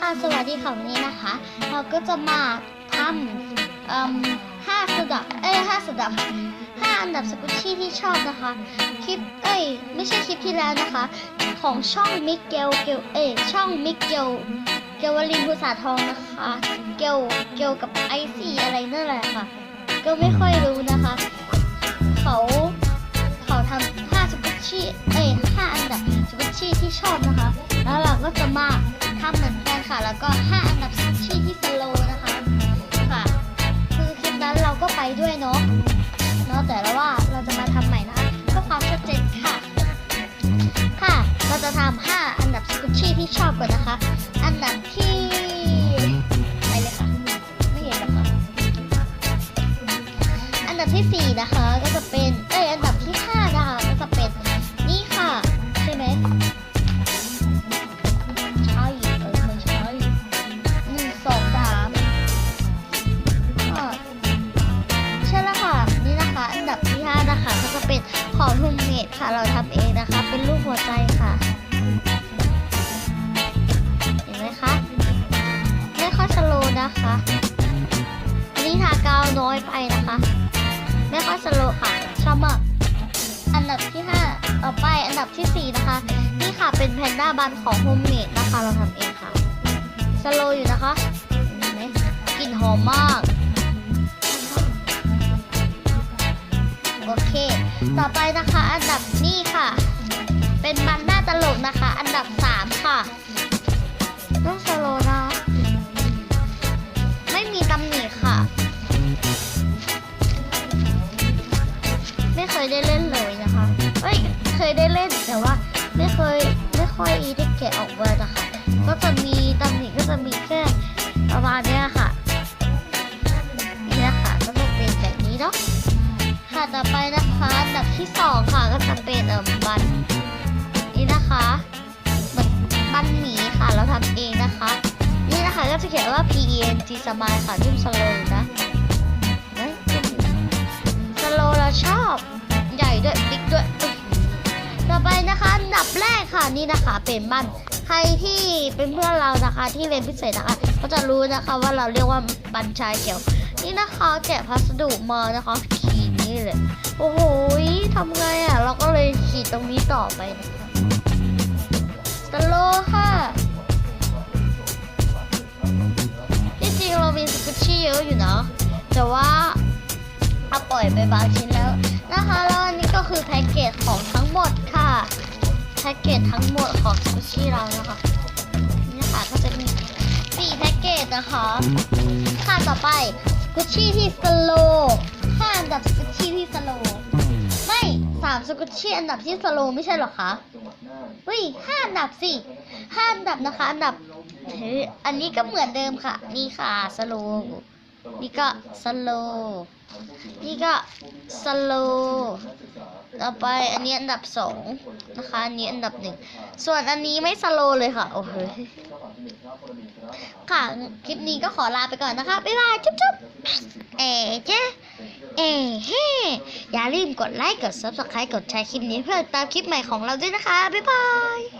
ค่ะสวัสดีค่ะวันนี้นะคะ เราก็จะมาทำเอ่มห้าสดับเอ้ยห้าสดับห้าอันดับสกุชชี่ที่ชอบนะคะ คลิปเอ้ยไม่ใช่คลิปที่แล้วนะคะ ของช่องมิเกลเกลเอ้ยช่องมิเกลเกลวลินภูษาทองนะคะ เกลเกลกับไอซี่อะไรนั่นแหละค่ะ ก็ไม่ค่อยรู้นะคะ เขาเขาทำห้าสกุชชี่เอ้ยห้าอันดับสกุชชี่ที่ชอบนะคะ แล้วเราก็จะมา ทำเหมือนกันค่ะ แล้วก็ห้าอันดับสกุชชี่ที่สโลนะคะค่ะ คือคลิปนั้นเราก็ไปด้วยเนาะเนาะแต่ละว่าเราจะมาทำใหม่นะคะเพื่อความชัดเจนค่ะ ค่ะ เราจะทำห้าอันดับสกุชชี่ที่ชอบก่อนนะคะ อันดับที่ไปเลยค่ะไม่เห็นหรอกค่ะอันดับที่สี่นะคะก็จะเป็น ค่ะ เราทำเองนะคะ เป็นรูปหัวใจค่ะ เห็นไหมคะไม่ค่อยสโลว์นะคะอันนี้ทากาวน้อยไปนะคะ ไม่ค่อยสโลว์ค่ะ ชอบมากอันดับที่ห้าต่อไปอันดับที่สี่นะคะ นี่ค่ะเป็นแพนด้าบันของโฮมเมดนะคะ เราทำเองค่ะสโลอยู่นะคะกลิ่นหอมมาก โอเค ต่อไปนะคะ อันดับนี่ค่ะ เป็นบันหน้าตลกนะคะ อันดับสามค่ะต้องสโลนะไม่มีตำหนิค่ะ ไม่เคยได้เล่นเลยนะคะเอ้ยเคยได้เล่นแต่ว่า ไม่เคยไม่ค่อยได้แกะออกมานะคะก็จะมีตำหนิก็จะมีแค่ประมาณเนี้ยค่ะนี่นะคะก็จะเป็นแบบนี้เนาะค่ะต่อไปนะคะอัน ดับที่สองค่ะก็จะเป็นเอ่อบันนี่นะคะบันบันหมีค่ะเราทำเองนะคะ นี่นะคะก็จะเขียนว่า P E N G Smile ค่ะรุ่นสโลว์นะสโลว์เราชอบใหญ่ด้วยบิ๊กด้วยต่อไปนะคะอันดับแรกค่ะนี่นะคะเป็นบันใครที่เป็นเพื่อนเรานะคะ ที่เรียนพิเศษนะคะ ก็จะรู้นะคะว่าเราเรียกว่าบันชายเขียวนี่นะคะแกะพัสดุมานะคะขีดนี่เลยโอ้โห ทำไงอะ เราก็เลยขีดตรงนี้ต่อไปนะคะสโลค่ะ ที่จริงเรามีสกุชชี่เยอะอยู่นะ แต่ว่าเอาปล่อยไปบางชิ้นแล้วนะคะ แล้วอันนี้ก็คือแพ็กเกจของทั้งหมดค่ะ แพ็กเกจทั้งหมดของสกุชชี่เรานะคะ นี่ค่ะก็จะมีสี่แพ็กเกจนะคะ ค่ะต่อไปสกุชชี่ที่สโลว์ห้าอันดับสกุชชี่ที่สโล สกุชชี่อันดับที่สโลไม่ใช่หรอคะเฮ้ยห้าอันดับสิห้าอันดับนะคะ อันดับเฮ้ยอันนี้ก็เหมือนเดิมค่ะ นี่ค่ะสโลนี่ก็สโลนี่ก็สโลต่อไปอันนี้อันดับสองนะคะ อันนี้อันดับหนึ่ง ส่วนอันนี้ไม่สโลเลยค่ะ โอ้โหค่ะ คลิปนี้ก็ขอลาไปก่อนนะคะ บ๊ายบาย จุ๊บจุ๊บเอ๋เจ๊ เอ้เฮ้อย่าลืมกดไลค์ กด subscribe กดแชร์คลิปนี้เพื่อตามคลิปใหม่ของเราด้วยนะคะ บ๊ายบาย